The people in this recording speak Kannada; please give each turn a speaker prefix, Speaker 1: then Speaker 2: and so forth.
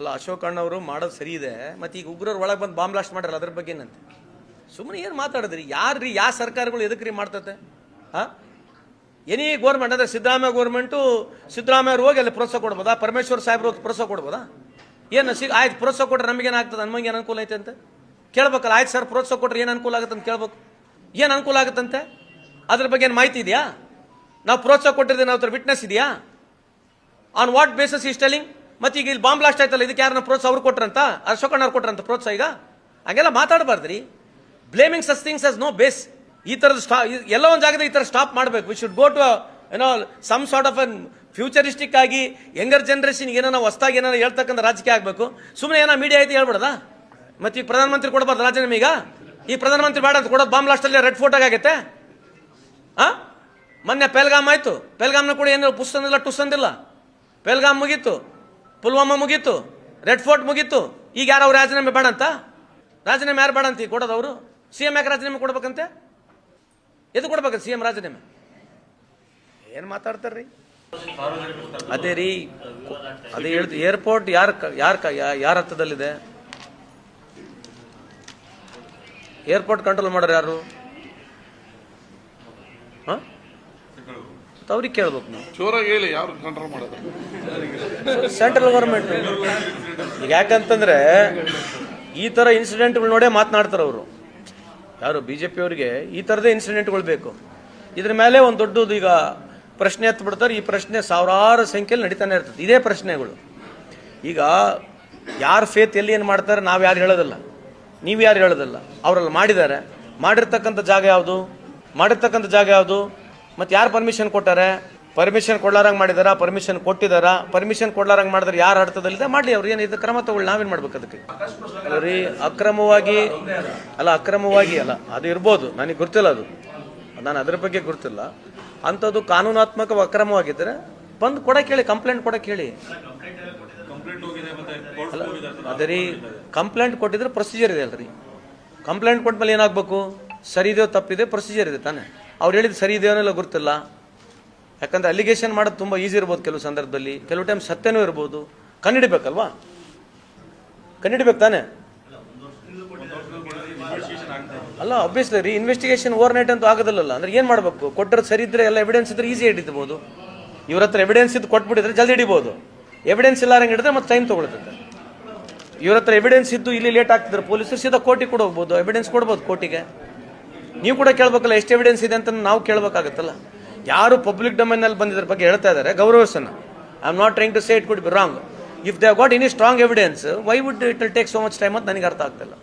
Speaker 1: ಅಲ್ಲ, ಅಶೋಕ್ ಅಣ್ಣವರು ಮಾಡೋದು ಸರಿ ಇದೆ, ಮತ್ತು ಈಗ ಉಗ್ರರು ಒಳಗೆ ಬಂದು ಬಾಂಬ್ ಬ್ಲಾಸ್ಟ್ ಮಾಡ್ರಲ್ಲ ಅದ್ರ ಬಗ್ಗೆ ಏನಂತೆ? ಸುಮ್ಮನೆ ಏನು ಮಾತಾಡಿದ್ರಿ? ರೀ ಯಾವ ಸರ್ಕಾರಗಳು ಎದಕ್ಕೆ ರೀ ಮಾಡ್ತತೆ? ಹಾಂ? ಎನಿ ಗೋರ್ಮೆಂಟ್ ಅಂದರೆ ಸಿದ್ದರಾಮಯ್ಯ ಗೋರ್ಮೆಂಟು ಸಿದ್ದರಾಮಯ್ಯ ಅವ್ರು ಹೋಗಿ ಅಲ್ಲಿ ಪ್ರೋತ್ಸಾಹ ಕೊಡ್ಬೋದಾ? ಪರಮೇಶ್ವರ್ ಸಾಹೇಬ್ರು ಹೋಗಿ ಪ್ರೋತ್ಸಾಹ ಕೊಡ್ಬೋದಾ? ಏನು ಸಿಗ ಆಯ್ತು ಪ್ರೋತ್ಸಾಹ ಕೊಟ್ರೆ ನಮಗೇನಾಗ್ತದೆ ನಮಗೇನು ಅನುಕೂಲ ಐತೆ ಅಂತ? ಕೇಳ್ಬೇಕಲ್ಲ, ಆಯ್ತು ಸರ್ ಪ್ರೋತ್ಸಾಹ ಕೊಟ್ರೆ ಏನು ಅನುಕೂಲ ಆಗುತ್ತೆ ಅಂತ ಕೇಳ್ಬೇಕು. ಏನು ಅನುಕೂಲ ಆಗುತ್ತಂತೆ ಅದ್ರ ಬಗ್ಗೆ ಏನು ಮಾಹಿತಿ ಇದೆಯಾ? ನಾವು ಪ್ರೋತ್ಸಾಹ ಕೊಟ್ಟಿರ್ತೀವಿ ನಾವು ಹತ್ರ ವಿಟ್ನೆಸ್ ಇದೆಯಾ? ಆನ್ ವಾಟ್ ಬೇಸಸ್ ಈ ಸ್ಟೆಲಿಂಗ್ ಮತ್ತೆ ಈಗ ಇಲ್ಲಿ ಬಾಂಬ್ ಬ್ಲಾಸ್ಟ್ ಆಯ್ತಲ್ಲ, ಇದಕ್ಕೆ ಯಾರನ್ನ ಪ್ರೋತ್ಸಾಹ ಅವ್ರು ಕೊಟ್ರಂತ? ಅಶೋಕಣ್ಣ ಅವ್ರು ಕೊಟ್ರಂತ ಪ್ರೋತ್ಸಾಹ ಈಗ? ಹಂಗೆಲ್ಲ ಮಾತಾಡಬಾರ್ದ್ರಿ. Blaming such things as no base ಈ ಥರದ ಸ್ಟಾ ಎಲ್ಲ ಒಂದು ಜಾಗದ ಈ ಥರ ಸ್ಟಾಪ್ ಮಾಡಬೇಕು. ವಿ ಶುಡ್ ಗೋ ಟು ಏನೋ some sort of an futuristic ಆಗಿ ಯಂಗರ್ ಜನ್ರೇಷನ್ಗೆ ಏನೋ ಹೊಸ್ದಾಗಿ ಏನೋ ಹೇಳ್ತಕ್ಕಂಥ ರಾಜಕೀಯ ಆಗಬೇಕು. ಸುಮ್ಮನೆ ಏನೋ ಮೀಡಿಯಾ ಐತಿ ಹೇಳ್ಬಿಡದ? ಮತ್ತು ಈಗ ಪ್ರಧಾನಮಂತ್ರಿ ಕೊಡಬಾರ್ದು ರಾಜೀನಾಮೆ ಈಗ? ಈ ಪ್ರಧಾನಮಂತ್ರಿ ಬೇಡ ಅಂತ ಕೊಡೋದು ಬಾಂಬ್ ಲಾಸ್ಟಲ್ಲಿ ರೆಡ್ ಫೋಟೋ ಆಗೈತೆ? ಹಾಂ ಮೊನ್ನೆ ಪೆಲ್ಗಾಮ್ ಆಯಿತು. ಪೆಲ್ಗಾಮ್ನ ಕೂಡ ಏನು ಪುಸ್ತಂದಿಲ್ಲ ಟುಸ್ತಂದಿಲ್ಲ ಪೆಲ್ಗಾಮ್ ಮುಗೀತು. ಪುಲ್ವಾಮಾ ಮುಗೀತು ರೆಡ್ ಫೋರ್ಟ್ ಮುಗೀತು. ಈಗ ಯಾರು ಅವ್ರು ರಾಜೀನಾಮೆ ಬೇಡ ಅಂತ ರಾಜೀನಾಮೆ ಯಾರು ಬೇಡ ಅಂತ ಈಗ ಕೊಡೋದು ಅವರು? ಸಿ ಎಂ ಯಾಕೆ ರಾಜೀನಾಮೆ ಕೊಡ್ಬೇಕಂತೆ? ಎದು ಕೊಡ್ಬೇಕು ಸಿ ಎಂ ರಾಜೀನಾಮೆ? ಏನು ಮಾತಾಡ್ತಾರ್ರಿ? ಅದೇ ರೀ ಅದೇ ಹೇಳ್ತು ಏರ್ಪೋರ್ಟ್ ಯಾರ ಯಾರ ಯಾರ ಹತ್ತದಲ್ಲಿದೆ? ಏರ್ಪೋರ್ಟ್ ಕಂಟ್ರೋಲ್ ಮಾಡೋರು ಯಾರು? ಹಾಂ? ಅವ್ರಿಗೆ ಕೇಳ್ಬೇಕು ನಾವು.
Speaker 2: ಜೋರಾಗಿ ಹೇಳಿ ಯಾರು ಕಂಟ್ರೋಲ್ ಮಾಡೋದು?
Speaker 1: ಸೆಂಟ್ರಲ್ ಗೌರ್ಮೆಂಟ್ ಈಗ ಯಾಕಂತಂದ್ರೆ ಈ ಥರ ಇನ್ಸಿಡೆಂಟ್ಗಳು ನೋಡೇ ಮಾತನಾಡ್ತಾರೆ ಅವರು. ಯಾರು ಬಿ ಜೆ ಅವರಿಗೆ ಈ ಥರದೇ ಇನ್ಸಿಡೆಂಟ್ಗಳು ಬೇಕು. ಇದ್ರ ಮೇಲೆ ಒಂದು ದೊಡ್ಡದು ಈಗ ಪ್ರಶ್ನೆ ಎತ್ತು ಬಿಡ್ತಾರೆ ಈ ಪ್ರಶ್ನೆ ಸಾವಿರಾರು ಸಂಖ್ಯೆಯಲ್ಲಿ ನಡೀತಾನೆ ಇರ್ತದೆ. ಇದೇ ಪ್ರಶ್ನೆಗಳು. ಈಗ ಯಾರು ಫೇತ್ ಎಲ್ಲಿ ಏನು ಮಾಡ್ತಾರೆ ನಾವು ಯಾರು ಹೇಳೋದಿಲ್ಲ. ನೀವು ಯಾರು ಹೇಳೋದಿಲ್ಲ. ಅವರೆಲ್ಲ ಮಾಡಿದ್ದಾರೆ. ಮಾಡಿರ್ತಕ್ಕಂಥ ಜಾಗ ಯಾವುದು? ಮಾಡಿರ್ತಕ್ಕಂಥ ಜಾಗ ಯಾವುದು? ಮತ್ತು ಯಾರು ಪರ್ಮಿಷನ್ ಕೊಟ್ಟಾರೆ? ಪರ್ಮಿಷನ್ ಕೊಡ್ಲಾರಂಗೆ ಮಾಡಿದಾರ? ಪರ್ಮಿಷನ್ ಕೊಟ್ಟಿದಾರ? ಪರ್ಮಿಷನ್ ಕೊಡ್ಲಾರಂಗೆ ಮಾಡಿದ್ರೆ ಯಾರು ಅರ್ಥದಲ್ಲಿದೆ? ಮಾಡಲಿ ಅವ್ರು. ಏನು ಇದು ಕ್ರಮ ತಗೊಳ್ಳಿ ನಾವೇನು ಮಾಡ್ಬೇಕು ಅದಕ್ಕೆ? ರೀ ಅಕ್ರಮವಾಗಿ, ಅಲ್ಲ ಅಕ್ರಮವಾಗಿ ಅಲ್ಲ, ಅದು ಇರ್ಬೋದು. ನನಗೆ ಗೊತ್ತಿಲ್ಲ ಅದು. ನಾನು ಅದ್ರ ಬಗ್ಗೆ ಗೊತ್ತಿಲ್ಲ. ಅಂಥದ್ದು ಕಾನೂನಾತ್ಮಕ ಅಕ್ರಮವಾಗಿದ್ದರೆ ಬಂದು ಕೊಡಕ್ಕೆ ಹೇಳಿ ಕಂಪ್ಲೇಂಟ್ ಕೊಡಕ್ಕೆ ಹೇಳಿ ಅಲ್ಲ, ಅದೇ ರೀ ಕಂಪ್ಲೇಂಟ್ ಕೊಟ್ಟಿದ್ರೆ ಪ್ರೊಸೀಜರ್ ಇದೆ ಅಲ್ರಿ. ಕಂಪ್ಲೇಂಟ್ ಕೊಟ್ಮೇಲೆ ಏನಾಗಬೇಕು? ಸರಿ ಇದೆಯೋ ತಪ್ಪಿದೆ ಪ್ರೊಸೀಜರ್ ಇದೆ ತಾನೆ. ಅವ್ರು ಹೇಳಿದ ಸರಿ ಇದೆಯೋ ಇಲ್ಲ ಗೊತ್ತಿಲ್ಲ. ಯಾಕಂದ್ರೆ ಅಲಿಗೇಷನ್ ಮಾಡೋದು ತುಂಬ ಈಸಿ ಇರ್ಬೋದು ಕೆಲವು ಸಂದರ್ಭದಲ್ಲಿ. ಕೆಲವು ಟೈಮ್ ಸತ್ಯನೂ ಇರ್ಬೋದು. ಕಂಡಿಡಿಬೇಕಲ್ವಾ ಕಂಡಿಡಿಬೇಕು ತಾನೆ? ಅಲ್ಲ ಅಬ್ವಿಯಸ್ಲಿ ರೀ ಇನ್ವೆಸ್ಟಿಗೇಷನ್ ಓವರ್ ನೈಟ್ ಅಂತೂ ಆಗೋದಲ್ಲ ಅಂದ್ರೆ ಏನು ಮಾಡಬೇಕು? ಕೊಟ್ಟರೆ ಸರಿ ಇದ್ರೆ ಎಲ್ಲ ಎವಿಡೆನ್ಸ್ ಇದ್ರೆ ಈಸಿ ಹಿಡಿಬೋದು ಇವ್ರ ಹತ್ರ ಎವಿಡೆನ್ಸ್ ಇದ್ದು ಕೊಟ್ಬಿಟ್ಟಿದ್ರೆ ಜಲ್ದಿ ಹಿಡಿಬೋದು. ಎವಿಡೆನ್ಸ್ ಇಲ್ಲ ಹಂಗೆ ಹಿಡಿದ್ರೆ ಮತ್ತೆ ಟೈಮ್ ತೊಗೊಳ್ತದೆ ಇವ್ರ ಹತ್ರ ಎವಿಡೆನ್ಸ್ ಇದ್ದು ಇಲ್ಲಿ ಲೇಟ್ ಆಗ್ತಿದ್ರೆ ಪೊಲೀಸರು ಸೀದಾ ಕೋರ್ಟಿಗೆ ಕೂಡ ಹೋಗ್ಬೋದು. ಎವಿಡೆನ್ಸ್ ಕೊಡ್ಬೋದು ಕೋರ್ಟಿಗೆ. ನೀವು ಕೂಡ ಕೇಳ್ಬೇಕಲ್ಲ, ಎಷ್ಟು ಎವಿಡೆನ್ಸ್ ಇದೆ ಅಂತ ನಾವು ಕೇಳಬೇಕಾಗತ್ತಲ್ಲ. ಯಾರು ಪಬ್ಲಿಕ್ ಡೊಮೈನಲ್ಲಿ ಬಂದಿದ್ರ ಬಗ್ಗೆ ಹೇಳ್ತಾ ಇದ್ದಾರೆ ಗೌರವಸನ್ನ I am not trying to say it could be wrong if they got any strong evidence why would it will take so much time ಅಂತ ನನಗೆ ಅರ್ಥ ಆಗ್ತಿಲ್ಲ.